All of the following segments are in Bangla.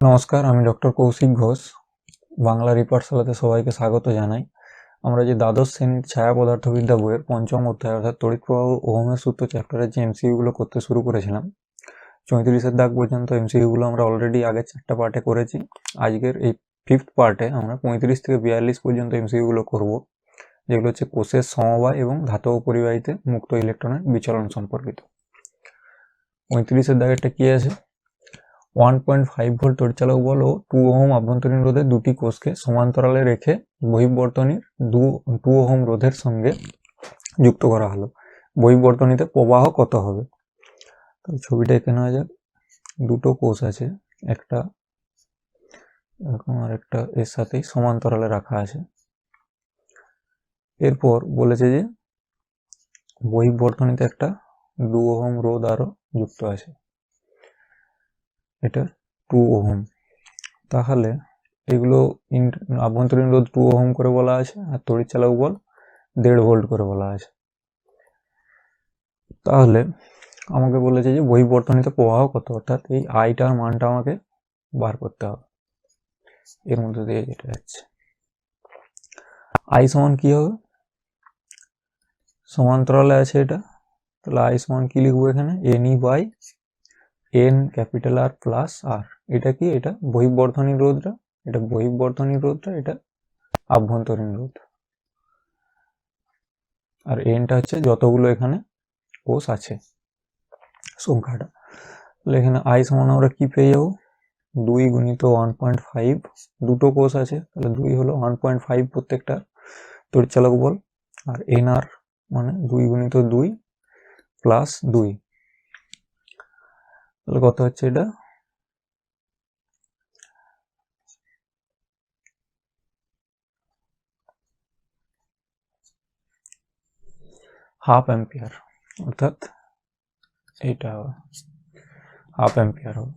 নমস্কার, আমি ডক্টর কৌশিক ঘোষ, বাংলা রিপার্সালাতে সবাইকে স্বাগত জানাই। আমরা যে দ্বাদশ শ্রেণির ছায়া পদার্থবিদ্যা বইয়ের পঞ্চম অধ্যায়, অর্থাৎ তড়িৎ প্রবাহ ও ওহমের সূত্র চ্যাপ্টারের যে এমসিইউগুলো করতে শুরু করেছিলাম, চৌত্রিশের দাগ পর্যন্ত এমসিইউগুলো আমরা অলরেডি আগের চারটা পার্টে করেছি। আজকের এই ফিফথ পার্টে আমরা পঁয়ত্রিশ থেকে বিয়াল্লিশ পর্যন্ত এমসিইউগুলো করব, যেগুলো হচ্ছে কোষের সমবায় এবং ধাতব পরিবাহীতে মুক্ত ইলেকট্রনের বিচলন সম্পর্কিত। পঁয়ত্রিশের দাগেরটা কী আছে? ওয়ান পয়েন্ট ফাইভ ভোল্ট তড়িৎচালক বল ও টু ওহম আভ্যন্তরীণ রোধের দুটি কোষকে সমান্তরালে রেখে বহির্বর্তনীর দু টু ওহম রোধের সঙ্গে যুক্ত করা হলো। বহিবর্তনীতে প্রবাহ কত হবে? তো ছবিটা এখানে নেওয়া যাক। দুটো কোষ আছে, একটা এরকম আর একটা এর সাথেই সমান্তরালে রাখা আছে। এরপর বলেছে যে বহিবর্তনীতে একটা দু ওহম রোধ আরও যুক্ত আছে। এটা টু ওহম। তাহলে এগুলো আভ্যন্তরীণ রোধ টু ওহম করে বলা আছে আর তড়িৎ চালক বল দেড় ভোল্ট করে বলা আছে। তাহলে আমাকে বলেছে যে বহিবর্তনীতে প্রবাহ কত? অর্থাৎ এই আইটার মানটা আমাকে বার করতে হবে। এর মধ্যে দিয়ে যেটা যাচ্ছে। আই সমান কি হবে? সমান্তরালে আছে এটা। তাহলে আই সমান কি লিখব এখানে? N E by N capital R plus R এটা কি? এটা বহিবর্ধনী রোধটা এটা বহিবর্ধনী রোধটা এটা আভ্যন্তরীণ রোধ আর এনটা হচ্ছে যতগুলো এখানে কোষ আছে, সংখ্যাটা। তাহলে এখানে আই সমান আমরা কি পেয়ে যাব? দুই গুণিত ওয়ান পয়েন্ট ফাইভ দুটো কোষ আছে। তাহলে দুই হলো ওয়ান পয়েন্ট ফাইভ প্রত্যেকটা তড়িৎচালক বল। আর এন আর মানে দুই গুণিত দুই প্লাস দুই। তাহলে কত হচ্ছে এটা? হাফ অ্যাম্পিয়ার, অর্থাৎ এইটা হবে। হাফ অ্যাম্পিয়ার হবে।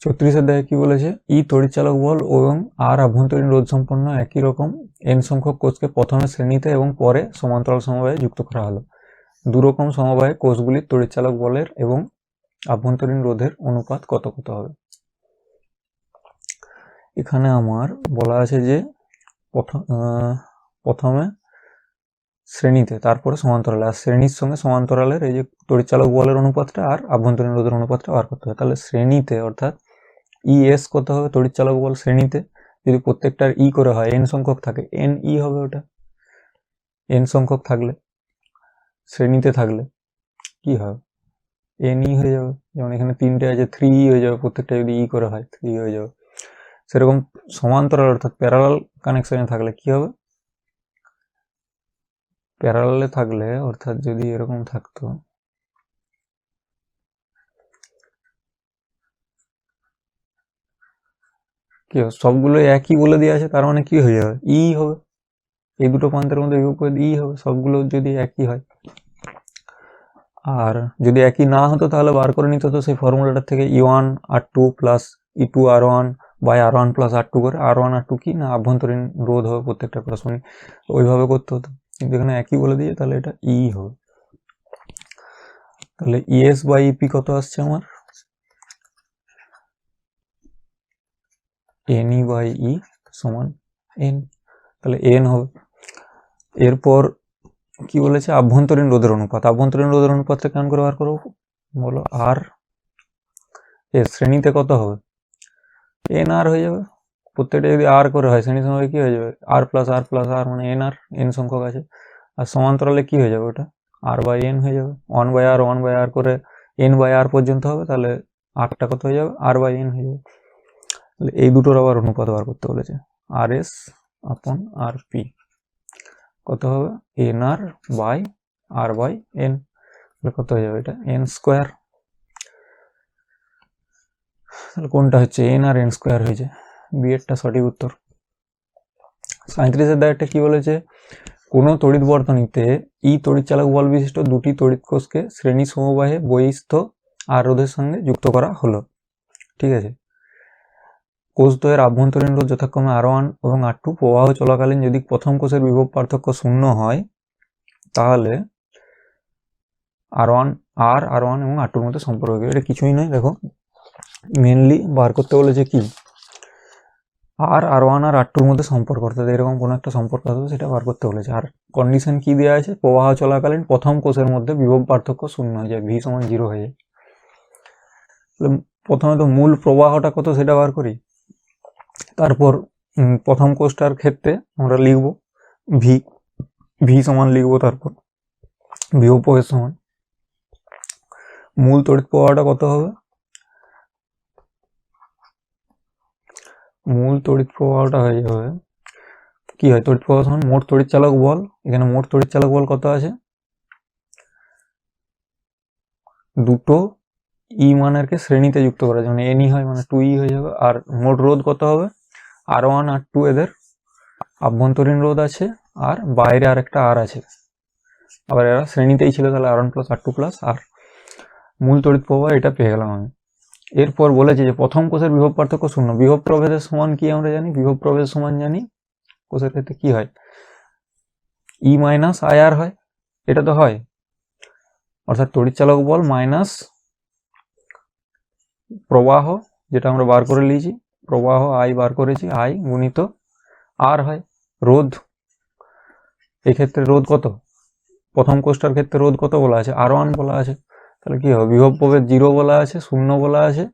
চৌত্রিশের দেখে কি বলেছে? ই তড়িৎচালক বল এবং আর আভ্যন্তরীণ রোধ সম্পন্ন একই রকম এন সংখ্যক কোষকে প্রথমে শ্রেণীতে এবং পরে সমান্তরাল সমবায়ে যুক্ত করা হলো। দুরকম সমবায়ে কোষগুলির তড়িৎচালক বলের এবং আভ্যন্তরীণ রোধের অনুপাত কত কত হবে? এখানে আমার বলা আছে যে প্রথমে শ্রেণীতে, তারপরে সমান্তরালে। আর শ্রেণির সঙ্গে সমান্তরালের এই যে তড়িৎচালক বলের অনুপাতটা আর আভ্যন্তরীণ রোধের অনুপাতটা বার করতে হবে। তাহলে শ্রেণীতে অর্থাৎ ই এস কত হবে তড়িৎচালক বল শ্রেণীতে? যদি প্রত্যেকটার ই করে হয় এন সংখ্যক থাকে এন ই হবে ওটা। এন সংখ্যক থাকলে। শ্রেণীতে থাকলে কি হবে এন ই হয়ে যাবে। যেমন এখানে তিনটে আছে থ্রি ই হয়ে যাবে, প্রত্যেকটা যদি ই করে হয় থ্রি হয়ে যাবে। সেরকম সমান্তরাল অর্থাৎ প্যারালাল কানেকশনে থাকলে কি হবে? প্যারালালে থাকলে, অর্থাৎ যদি এরকম থাকতো, কি হবে? সবগুলো একই বলে দিয়ে আছে, তার মানে কি হয়ে যাবে? ই হবে। এই দুটো প্রান্তের মধ্যে করে ই হবে। সবগুলো যদি একই হয় আর যদি একই না হতো তাহলে বার করে নিতে হতো সেই ফর্মুলাটার থেকে E one R two plus E two R one by R one plus R two করে আর ওয়ান আর টু কি না আভ্যন্তরীণ রোধ হবে প্রত্যেকটা ক্রসমানি ওইভাবে করতে হতো। কিন্তু এখানে একই বলে দিয়ে তাহলে এটা ই হবে। তাহলে ইএস বাই ইপি কত আসছে আমার? এন ই বাই ই সমান এন তাহলে এন হবে। এরপর কি বলেছে? আভ্যন্তরীণ রোধের অনুপাত। আভ্যন্তরীণ রোধের অনুপাতটা কেমন করে বার করব? বলো আর এর শ্রেণীতে কত হবে? এন আর হয়ে যাবে। প্রত্যেকটা যদি আর করে হয়, শ্রেণি সময় কি হয়ে যাবে? আর প্লাস আর প্লাস আর মানে এন আর এন সংখ্যক আছে। আর সমান্তরালে কি হয়ে যাবে ওটা? আর বাই এন হয়ে যাবে। One by R one by R করে এন বাই আর পর্যন্ত হবে, তাহলে আরটা কত হয়ে যাবে? আর বাই এন হয়ে যাবে। তাহলে এই দুটোর আবার অনুপাত বার করতে বলেছে। আর এস আপন আর পি কত হবে? N R by R by N কত হয়ে যাবে এটা? এন স্কোয়ার তাহলে কোনটা হচ্ছে? এন আর এন স্কোয়ার হয়েছে। বি এরটা সঠিক উত্তর। সাঁত্রিশের দায়টা কি বলেছে? কোনো তড়িৎ বর্তনীতে ই তড়িৎ চালক বল বিশিষ্ট দুটি তড়িৎ কোষকে শ্রেণি সমবাহে বহিস্থ আর রোধের সঙ্গে যুক্ত করা হলো। ঠিক আছে? কোষদ্বয়ের আভ্যন্তরীণ রোধ যথাক্রমে আর ওয়ান এবং আর টু প্রবাহ চলাকালীন যদি প্রথম কোষের বিভব পার্থক্য শূন্য হয়, তাহলে আর ওয়ান আর আর ওয়ান এবং আর টুর মধ্যে সম্পর্ক। এটা কিছুই নয়, দেখো। মেনলি বার করতে বলেছে কি? আর আর ওয়ান আর আর টুর মধ্যে সম্পর্ক, অর্থাৎ এরকম কোনো একটা সম্পর্ক আছে, সেটা বার করতে বলেছে আর কন্ডিশন কি দেওয়া আছে? প্রবাহ চলাকালীন প্রথম কোষের মধ্যে বিভব পার্থক্য শূন্য হয়ে যায় ভি সমান জিরো হয়ে যায়। প্রথমে তো মূল প্রবাহটা কত সেটা বার করি? তারপর প্রথম কোষটার ক্ষেত্রে আমরা লিখব ভি ভি সমান লিখব তারপর বিভব প্রবাহের সমান। মূল তড়িৎ প্রবাহটা কত হবে? মূল তড়িৎ প্রবাহটা হয়ে যাবে, কি হয়? তড়িৎ প্রবাহ সমান মোট তড়িৎ চালক বল। এখানে মোট তড়িৎ চালক বল কত আছে? দুটো ই মানেরকে শ্রেণীতে যুক্ত করা যায় মানে এনই হয় মানে টু ই হয়ে যাবে, আর মোট রোধ কত হবে? আর ওয়ান আর টু এদের আভ্যন্তরীণ রোধ আছে আর বাইরে আর একটা আর আছে। আবার এরা শ্রেণীতেই ছিল তাহলে R one plus R two plus R মূল তড়িৎ প্রবাহ এটা পেয়ে গেলাম আমি। এরপর বলেছে যে প্রথম কোষের বিভব পার্থক্য শূন্য। বিভব প্রভেদের সমান কি আমরা জানি? বিভব প্রভেদের সমান জানি কোষের ক্ষেত্রে কি হয়? ই মাইনাস আই আর হয়। এটা তো হয়। অর্থাৎ তড়িৎচালক বল মাইনাস প্রবাহ, যেটা আমরা বার করে নিয়েছি প্রবাহ আই বার করেছি, আই গুণিত আর হয় রোধ। এক্ষেত্রে রোধ কত? প্রথম কোষটার ক্ষেত্রে রোধ কত বলা আছে? আর ওয়ান বলা আছে। তাহলে কি হবে? বিভব প্রভেদ জিরো বলা আছে, শূন্য বলা আছে।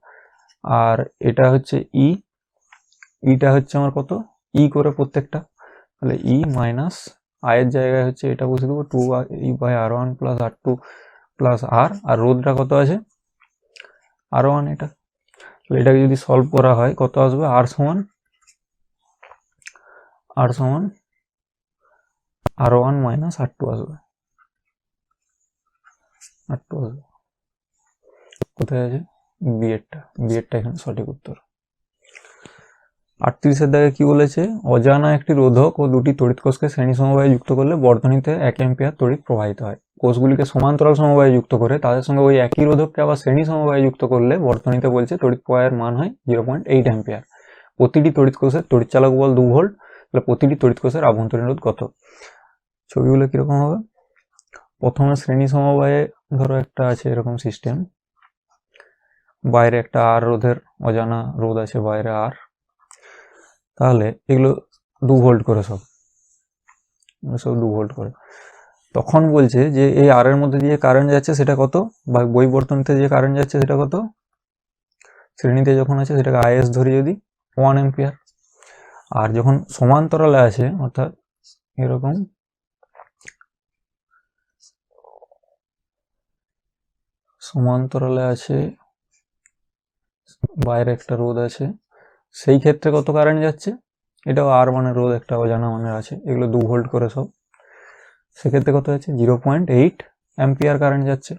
আর এটা হচ্ছে ই ইটা হচ্ছে আমার কত? ই করে প্রত্যেকটা। তাহলে ই মাইনাস আয়ের জায়গায় হচ্ছে এটা বসে দেবো two E by R one plus R two plus R R রোধটা কত আছে? আর ওয়ান এটা। এটাকে যদি সলভ করা হয়, কত আসবে? আর সমান আর সমান R one minus R two আসবে। আর টু আসবে। কোথায় আছে? বিয়েরটা বিয়েরটা এখানে সঠিক উত্তর। আটত্রিশের দাগে কি বলেছে? অজানা একটি রোধক ও দুটি তড়িৎকোষকে শ্রেণি সমবায়ে যুক্ত করলে বর্ধনীতে এক এম্পিয়ার তড়িৎ প্রবাহিত হয়। কোষগুলিকে সমান্তরাল সমবায়ে যুক্ত করে, তাদের সঙ্গে ওই একই রোধককে আবার শ্রেণি সমবায়ে যুক্ত করলে বর্তনীতে বলছে তড়িৎ প্রবাহের মান হয় জিরো পয়েন্ট এইট অ্যাম্পিয়ার প্রতিটি তড়িৎ কোষের তড়িৎ চালক বল দু ভোল্ট তাহলে প্রতিটি তড়িৎ কোষের আভ্যন্তরীণ রোধ কত? ছবিগুলো কীরকম হবে? প্রথমে শ্রেণি সমবায়ে ধরো একটা আছে এরকম সিস্টেম বাইরে একটা আর রোধের অজানা রোধ আছে, বাইরে আর তাহলে এগুলো দু ভোল্ট করে সব। সব দু ভোল্ট করে। তখন বলছে যে এই আর এর মধ্যে দিয়ে কারেন্ট যাচ্ছে সেটা কত? বা বৈবর্তনীতে যে কারেন্ট যাচ্ছে সেটা কত? শ্রেণীতে যখন আছে সেটাকে আইএস ধরি যদি ওয়ান এম্পিয়ার আর যখন সমান্তরালে আছে অর্থাৎ এরকম সমান্তরালে আছে বাইরে একটা রোদ আছে, সেই ক্ষেত্রে কত কারেন্ট যাচ্ছে? এটাও আর মানে রোদ একটা অজানা মানের আছে। এগুলো দু ভোল্ট করে সব। সেক্ষেত্রে কত যাচ্ছে zero point eight ampere current যাচ্ছে।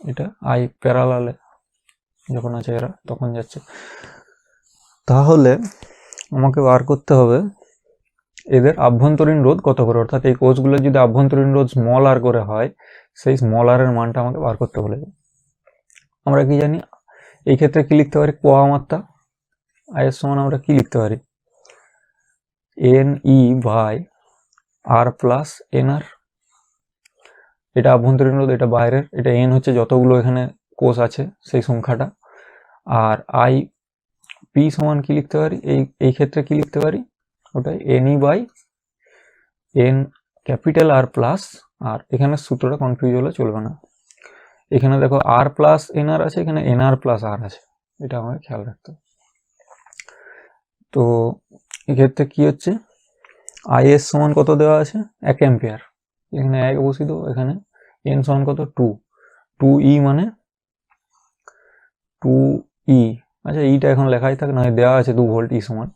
এটা আই প্যারালালে যখন আছে এরা, তখন যাচ্ছে। তাহলে আমাকে বার করতে হবে এদের আভ্যন্তরীণ রোধ কত করে? অর্থাৎ এই কোষগুলোর যদি আভ্যন্তরীণ রোধ স্মল আর করে হয়, সেই স্মল আর এর মানটা আমাকে বার করতে বলেছে আমরা কি জানি? এই ক্ষেত্রে কি লিখতে পারি? প্রবাহ মাত্রা। আয়ের সমান আমরা কি লিখতে পারি? N E by R plus N R এটা আভ্যন্তরীণ রোধ এটা বাইরের। এটা এন হচ্ছে যতগুলো এখানে কোষ আছে, সেই সংখ্যাটা। আর আই পি সমান কি লিখতে পারি? এই এই ক্ষেত্রে কি লিখতে পারি? ওটাই N E by N capital R plus R এখানে সূত্রটা কনফিউজ হলে চলবে না। এখানে দেখো আর প্লাস এন আর আছে, এখানে এন আর প্লাস আর আছে। এটা আমাকে খেয়াল রাখতে তো এক্ষেত্রে কি হচ্ছে? আইএস সমান কত দেওয়া আছে? এক অ্যাম্পিয়ার এখানে এক বসিয়ে এখানে এন সমান কত? টু টু ই মানে? টু ই আচ্ছা ইটা এখন লেখাই থাকে নয় দেওয়া আছে দু ভোল্ট ই সমান।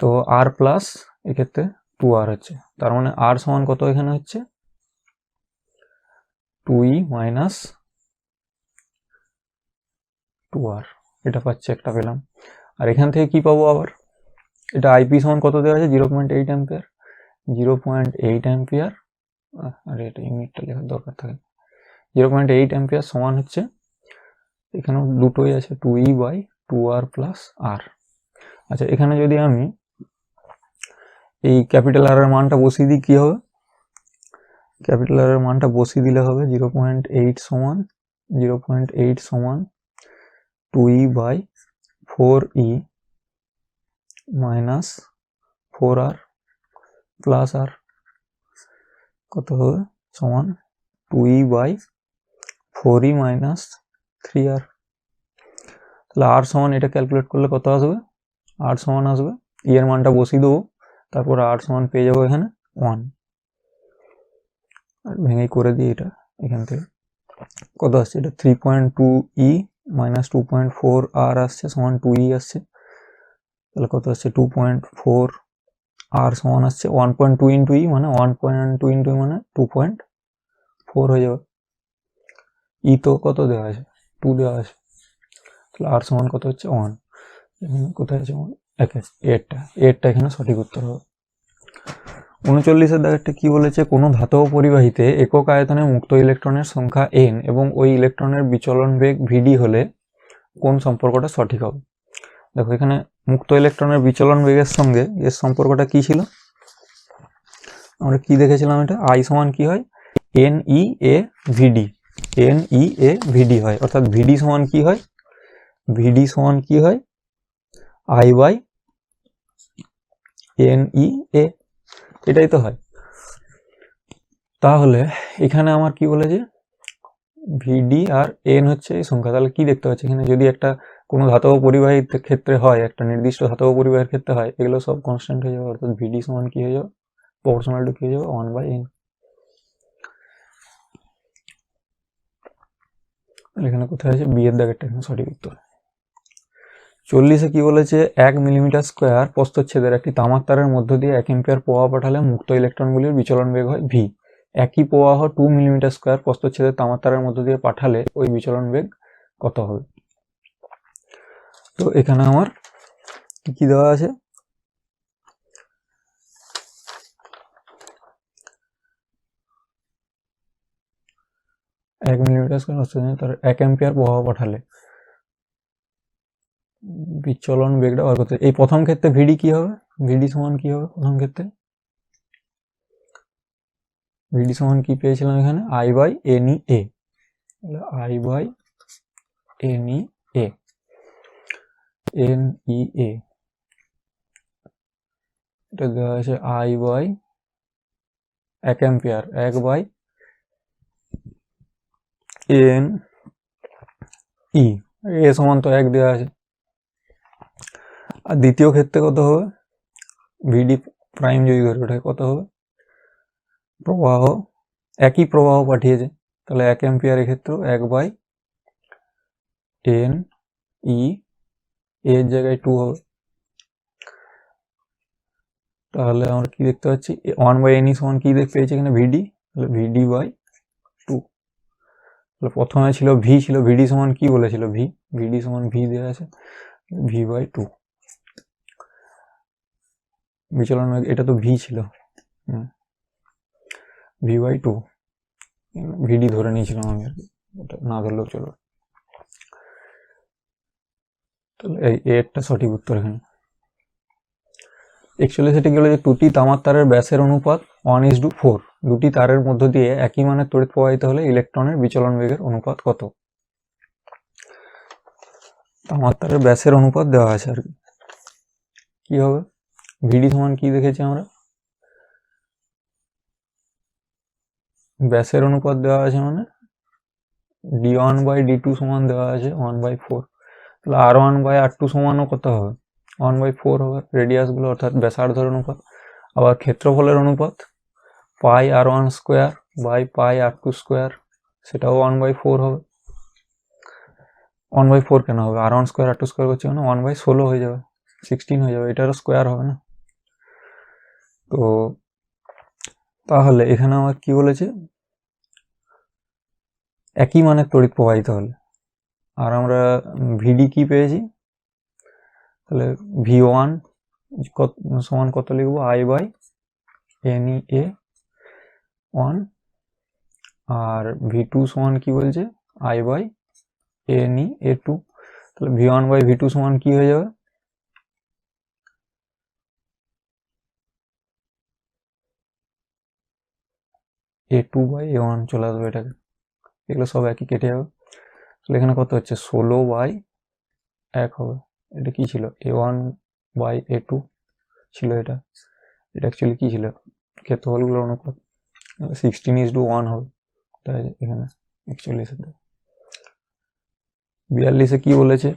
তো আর প্লাস এক্ষেত্রে টু আর হচ্ছে। তার মানে আর সমান কত এখানে হচ্ছে? Two E minus two R এটা পাচ্ছে একটা পেলাম। আর এখান থেকে কি পাবো আবার? এটা আইপি সমান কত দেওয়া আছে? Zero point eight ampere zero point eight ampere আর এটা ইউনিটটা লেখার দরকার থাকে জিরো পয়েন্ট এইট অ্যাম্পিয়ার সমান হচ্ছে, এখানেও দুটোই আছে two E by two R plus R আচ্ছা এখানে যদি আমি এই ক্যাপিটাল আর এর মানটা বসিয়ে দিই, কী হবে? ক্যাপিটাল আর এর মানটা বসিয়ে দিলে হবে জিরো পয়েন্ট এইট সমান জিরো পয়েন্ট এইট সমান two E by four E minus four R plus R কত হবে? সমান two E by four E minus three R. তাহলে আর সমান এটা ক্যালকুলেট করলে কত আসবে? আর সমান আসবে। ই এর মানটা বসিয়ে দেবো, তারপর আর সমান পেয়ে যাব এখানে ওয়ান আর ভেঙে করে দিই এটা এখান থেকে। কত আসছে? এটা three point two E minus two point four R আসছে, সমান টু ই আসছে। তাহলে কত আসছে? টু পয়েন্ট ফোর আর সমান আসছে one point two into E মানে ওয়ান পয়েন্ট টু ইন্টু মানে টু পয়েন্ট ফোর হয়ে যাবে। ই তো কত দেওয়া আছে? টু দেওয়া আছে। তাহলে আর সমান কত হচ্ছে? ওয়ান এখানে কোথায় আছে? ওয়ান একে এরটা এরটা এখানে সঠিক উত্তর হবে। উনচল্লিশের দাগেরটা কি বলেছে? কোনো ধাতব পরিবাহীতে একক আয়তনে মুক্ত ইলেকট্রনের সংখ্যা এন এবং ওই ইলেকট্রনের বিচলন বেগ ভিডি হলে কোন সম্পর্কটা সঠিক হবে? দেখো এখানে মুক্ত ইলেকট্রনের বিচলন বেগের সঙ্গে এর সম্পর্কটা কি ছিল? আমরা কি দেখেছিলাম এটা? আই সমান কি হয়? এন ই এ ভিডি এন ই এ ভিডি হয়। অর্থাৎ ভিডি সমান কি হয়? ভিডি সমান কি হয়? I by N E A এটাই তো হয়। তাহলে এখানে আমার কি বলেছে? ভিডি আর এন হচ্ছে এই সংখ্যা। তাহলে কি দেখতে পাচ্ছি এখানে? যদি একটা কোনো ধাতব পরিবাহীর ক্ষেত্রে হয়, একটা নির্দিষ্ট ধাতব পরিবাহের ক্ষেত্রে হয়, এগুলো সব কনস্ট্যান্ট হয়ে যাবে, অর্থাৎ ভিডি সমান কি হয়ে যাবে? প্রপোর্শনাল টু কি হয়ে যাবে? ওয়ান বাই এন এখানে কোথায় আছে? বিয়ের দাগেরটা এখানে সঠিক উত্তর। চল্লিশে কি বলেছে? এক মিলিমিটার স্কোয়ার প্রস্তচ্ছেদের একটি তামাক তারের মধ্য দিয়ে এক এম্পিয়ার প্রবাহ পাঠালে মুক্ত ইলেকট্রনগুলির বিচলন বেগ হয় ভি একই প্রবাহ টু মিলিমিটার স্কোয়ার প্রস্তচ্ছেদের তামাক তারের মধ্য দিয়ে পাঠালে ওই বিচলন বেগ কত হবে? তো এখানে আমার কি কি দেওয়া আছে? এক মিলিমিটার তার এক অ্যাম্পিয়ার প্রবাহ পাঠালে। বিচলন বেগটা বার করতে এই প্রথম ক্ষেত্রে ভিডি কি হবে? ভিডি সমান কি হবে প্রথম ক্ষেত্রে? ভিডি সমান কি পেয়েছিলাম এখানে? I by N E A I by N E A N E A এটা দেওয়া আছে আই বাই এক অ্যাম্পিয়ার এক বাই এন ই এ সমান এক দেওয়া আছে। আর দ্বিতীয় ক্ষেত্রে কত হবে? ভিডি প্রাইম যদি ধরে ওঠায় কত হবে? প্রবাহ, একই প্রবাহ পাঠিয়েছে। তাহলে এক অ্যাম্পিয়ারের ক্ষেত্রেও এক বাই টেন ই এর জায়গায় টু হবে। তাহলে আমরা কি দেখতে পাচ্ছি? ওয়ান বাই এন সমান কি দেখতে পেয়েছি এখানে? ভিডি তাহলে ভিডি বাই টু তাহলে প্রথমে ছিল ভি ছিল ভিডি সমান কি বলেছিল? ভি ভিডি সমান ভি দেওয়া আছে। ভি বাই টু বিচলন এটা তো ভি ছিল। ভি বাই টু ভিডি ধরে নিয়েছিলাম আমি আর কি। না ধরলেও চলো তাহলে এই এরটা সঠিক উত্তর এখানে। অ্যাকচুয়ালি সেটা হলো যে দুটি তামার তারের ব্যাসের অনুপাত ওয়ান ইস টু ফোর দুটি তারের মধ্য দিয়ে একই মানের তড়িৎ প্রবাহিত হলে ইলেকট্রনের বিচলন বেগের অনুপাত কত? তামার তারের ব্যাসের অনুপাত দেওয়া আছে আর কি। হবে? ভিডি সমান কি দেখেছি আমরা? ব্যাসের অনুপাত দেওয়া আছে মানে। D one by D two সমান দেওয়া আছে ওয়ান বাই ফোর তাহলে R one by R two সমানও কত হবে। ওয়ান বাই ফোর হবে রেডিয়াসগুলো অর্থাৎ ব্যাসার্ধের অনুপাত। আবার ক্ষেত্রফলের অনুপাত pi R one square by pi R two square সেটাও ওয়ান বাই ফোর হবে। ওয়ান বাই ফোর কেন হবে? R one square R two square করছে মানে ওয়ান বাই ষোলো হয়ে যাবে সিক্সটিন হয়ে যাবে এটারও স্কোয়ার হবে না। তো তাহলে এখানে আমার কি বলেছে? একই মানের তড়িৎ প্রবাহিত হলে। আর আমরা ভিডি কি পেয়েছি? তাহলে ভি ওয়ান কত, সমান কত লিখব? I by N E A one R V two সমান কি বলছে? I by N E A two তাহলে V one by V two সমান কি হয়ে যাবে? A two by A one চলে আসবে এটাকে। এগুলো সব একই কেটে যাবে। তাহলে এখানে কত হচ্ছে? ষোলো বাই এক হবে। এটা কি ছিল? A one by A two ছিল এটা। এটা অ্যাকচুয়ালি কী ছিল? ক্ষেত্রফলগুলোর অনুপাত সিক্সটিন ইজ টু ওয়ান হবে। তাই এখানে একচল্লিশের দাও বিয়াল্লিশে কি বলেছে?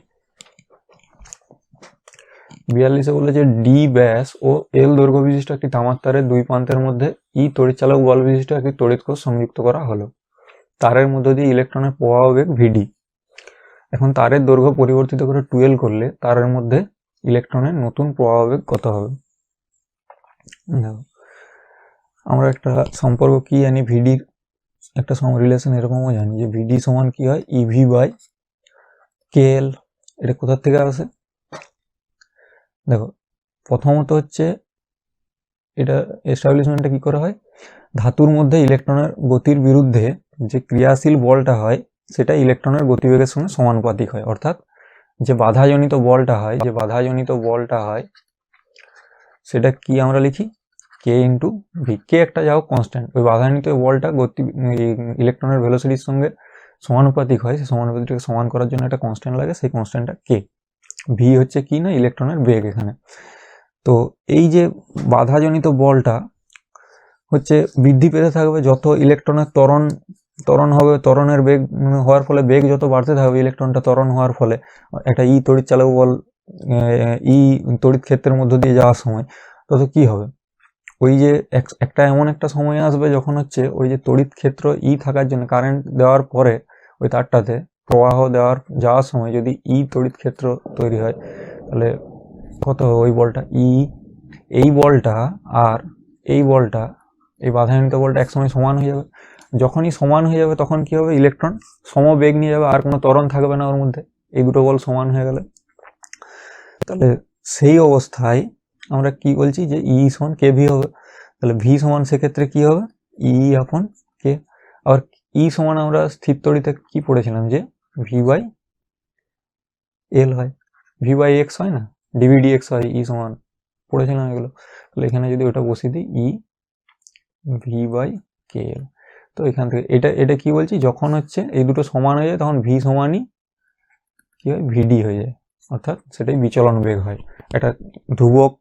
বিয়াল্লিশে বলেছে ডি ব্যাস ও এল দৈর্ঘ্য বিশিষ্ট একটি তামার তারের দুই প্রান্তের মধ্যে ই তড়িৎচালক বল বিশিষ্ট একটি তড়িৎ কোষ সংযুক্ত করা হলো। তারের মধ্য দিয়ে ইলেকট্রনের প্রবাহ বেগ ভিডি এখন তারের দৈর্ঘ্য পরিবর্তিত করে টুয়েলভ করলে তারের মধ্যে ইলেকট্রনের নতুন প্রবাহ বেগ কত হবে? দেখো, আমরা একটা সম্পর্ক কি জানি? ভিডির একটা সম রিলেশন এরকমও জানি যে ভিডি সমান কি হয়? ইভি বাই কেএল এটা কোথার থেকে আসে? দেখো, প্রথমত হচ্ছে এটা এস্টাবলিশমেন্টটা কি করা হয়? ধাতুর মধ্যে ইলেকট্রনের গতির বিরুদ্ধে যে ক্রিয়াশীল বলটা হয় সেটা ইলেকট্রনের গতিবেগের সঙ্গে সমানুপাতিক হয়। অর্থাৎ যে বাধাজনিত বলটা হয়, যে বাধাজনিত বলটা হয়, সেটা কি আমরা লিখি? কে ইন্টু ভি কে একটা যাও কনস্ট্যান্ট ওই বাধাজনিত বলটা গতি ইলেকট্রনের ভেলোসিটির সঙ্গে সমানুপাতিক হয়। সেই সমানুপাতিটাকে সমান করার জন্য একটা কনস্ট্যান্ট লাগে, সেই কনস্ট্যান্টটা কে ভি হচ্ছে কি না? ইলেকট্রনের বেগ এখানে। তো এই যে বাধাজনিত বলটা হচ্ছে বৃদ্ধি পেতে থাকবে যত ইলেকট্রনের ত্বরণ ত্বরণ হবে, ত্বরণের বেগ হওয়ার ফলে বেগ যত বাড়তে থাকবে ইলেকট্রনটা ত্বরণ হওয়ার ফলে, একটা ই তড়িৎ চালক বল ই তড়িৎ ক্ষেত্রের মধ্য দিয়ে যাওয়ার সময়, তত কি হবে? ওই যে এক- একটা এমন একটা সময় আসবে যখন হচ্ছে ওই যে তড়িৎ ক্ষেত্র ই থাকার জন্য কারেন্ট দেওয়ার পরে, ওই তারটাতে প্রবাহ দেওয়ার, যাওয়ার সময় যদি ই তড়িৎ ক্ষেত্র তৈরি হয়, তাহলে কত হবে ওই বলটা? ই, এই বলটা আর এই বলটা, এই বাধাজনিত বলটা একসময় সমান হয়ে যাবে। যখনই সমান হয়ে যাবে তখন কি হবে? ইলেকট্রন সমবেগ নিয়ে যাবে, আর কোনো ত্বরণ থাকবে না ওর মধ্যে। এই দুটো বল সমান হয়ে গেলে। তাহলে সেই অবস্থায় আমরা কি বলছি যে ই সমান কে ভি হবে। তাহলে ভি সমান সেক্ষেত্রে কি হবে? ই আপন কে আবার ই সমান আমরা স্থির কি পড়েছিলাম যে? ভি বাই এল হয়। ভি বাই এক্স হয় না? ডিভিডি এক্স হয় ই সমান। পড়েছিলাম এগুলো। তাহলে এখানে যদি ওটা বসিয়ে দিই ই ভি বাই কে এল তো এখান থেকে এটা এটা কি বলছি? যখন হচ্ছে এই দুটো সমান হয়ে যায়, তখন ভি সমানই কি হয়? ভিডি হয়ে যায়। অর্থাৎ সেটাই বিচলন বেগ হয়। একটা ধ্রুবক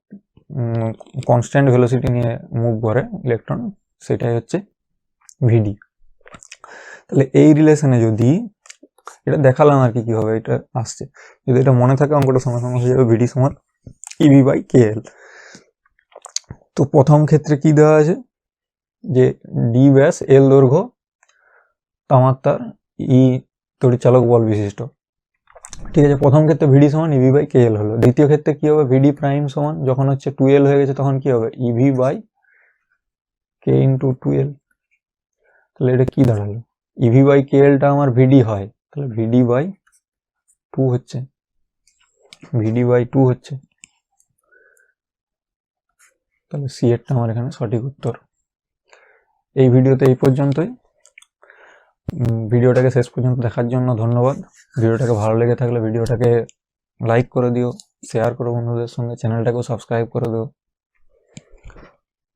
কনস্ট্যান্ট ভেলোসিটি নিয়ে মুভ করে ইলেকট্রন সেটাই হচ্ছে ভিডি তাহলে এই রিলেশনে যদি এটা দেখালাম আর কি কীভাবে এটা আসছে। যদি এটা মনে থাকে অঙ্কটা সঙ্গে সঙ্গে হয়ে যাবে ভিডি সমান ইভি বাই কে এল তো প্রথম ক্ষেত্রে কি দেওয়া আছে? যে ডি ব্যাস এল দৈর্ঘ্য তামার তার ই তড়িৎচালক বল বিশিষ্ট। ঠিক আছে, প্রথম ক্ষেত্রে ভিডি সমান ইভি বাই কে এল হলো। দ্বিতীয় ক্ষেত্রে কি হবে? ভিডি প্রাইম সমান, যখন হচ্ছে টুয়েলভ হয়ে গেছে, তখন কি হবে? E V by K into twelve তাহলে এটা কি দাঁড়াল? ইভি বাই কে এলটা আমার ভিডি হয়। তাহলে ভিডি বাই টু হচ্ছে। ভিডি বাই টু হচ্ছে। তাহলে সি এরটা আমার এখানে সঠিক উত্তর। এই ভিডিওতে এই পর্যন্তই। ভিডিওটাকে শেষ পর্যন্ত দেখার জন্য ধন্যবাদ। ভিডিওটাকে ভালো লেগে থাকলে ভিডিওটাকে লাইক করে দিও শেয়ার করো বন্ধুদের সঙ্গে চ্যানেলটাকেও সাবস্ক্রাইব করে দিও।